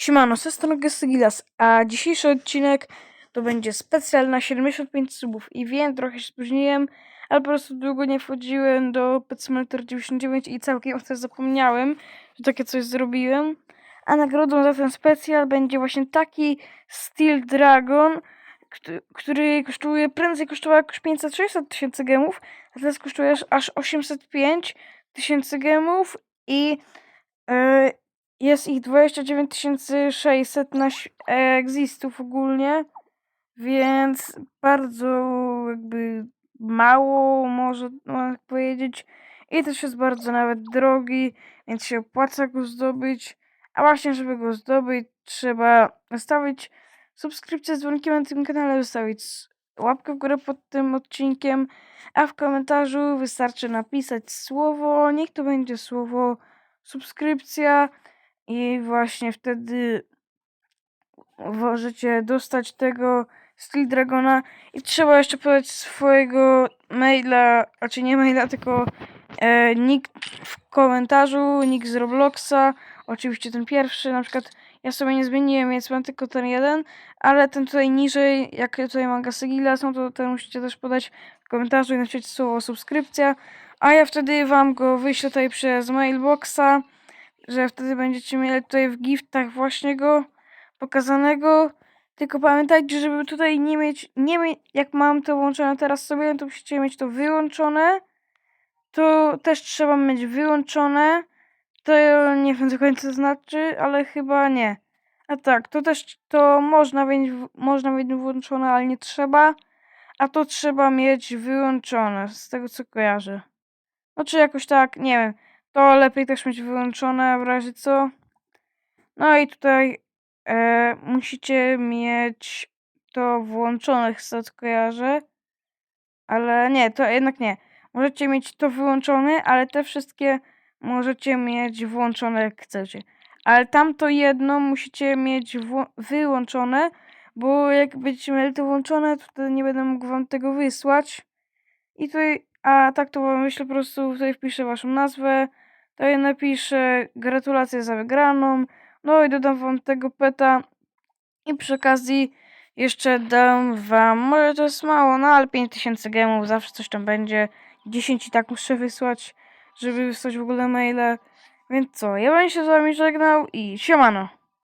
Siemano, z tej strony Gestygilas, a dzisiejszy odcinek to będzie specjal na 75 subów i wiem, trochę się spóźniłem, ale po prostu długo nie wchodziłem do Pet Simulator 99 i całkiem o tym zapomniałem, że takie coś zrobiłem. A nagrodą za ten specjal będzie właśnie taki Steel Dragon, któ- który kosztuje, prędzej kosztował jakoś 500-600 tysięcy gemów, a teraz kosztuje aż- aż 805 tysięcy gemów i e, jest ich 29 600 na existów ogólnie, więc bardzo jakby mało może można tak powiedzieć. I też jest bardzo nawet drogi, więc się opłaca go zdobyć. A właśnie, żeby go zdobyć, trzeba zostawić subskrypcję z dzwonkiem na tym kanale, zostawić łapkę w górę pod tym odcinkiem, a w komentarzu wystarczy napisać słowo, niech to będzie słowo subskrypcja i właśnie wtedy możecie dostać tego Steel Dragona. I trzeba jeszcze podać swojego maila, znaczy nie maila, tylko e, nick w komentarzu, nick z Robloxa, oczywiście ten pierwszy, na przykład ja sobie nie zmieniłem, więc mam tylko ten jeden, ale ten tutaj niżej, jak tutaj mam Gasegila, no to ten musicie też podać w komentarzu i napisać słowo subskrypcja, a ja wtedy wam go wyślę tutaj przez mailboxa, że wtedy będziecie mieli tutaj w giftach właśnie go pokazanego. Tylko pamiętajcie, żeby tutaj nie mieć, nie mieć, jak mam to włączone teraz sobie, to musicie mieć to wyłączone. To też trzeba mieć wyłączone. To nie wiem do końca znaczy, ale chyba nie. A tak, to też to można mieć, można mieć włączone, ale nie trzeba. A to trzeba mieć wyłączone, z tego co kojarzę. No czy jakoś tak, nie wiem. To lepiej też mieć wyłączone w razie co. No i tutaj e, musicie mieć to tego co kojarzę. Ale nie, to jednak nie. Możecie mieć to wyłączone, ale te wszystkie możecie mieć włączone jak chcecie. Ale tamto jedno musicie mieć wyłączone, bo jak będziecie mieli to włączone, to wtedy nie będę mógł wam tego wysłać. I tutaj, a tak to wam myślę, po prostu tutaj wpiszę waszą nazwę, tutaj napiszę gratulacje za wygraną, no i dodam wam tego peta. I przy okazji jeszcze dam wam, może to jest mało, no ale 5000 gemów, zawsze coś tam będzie, 10 i tak muszę wysłać, żeby wysłać w ogóle maile, więc co, ja będę się z wami żegnał i siemano.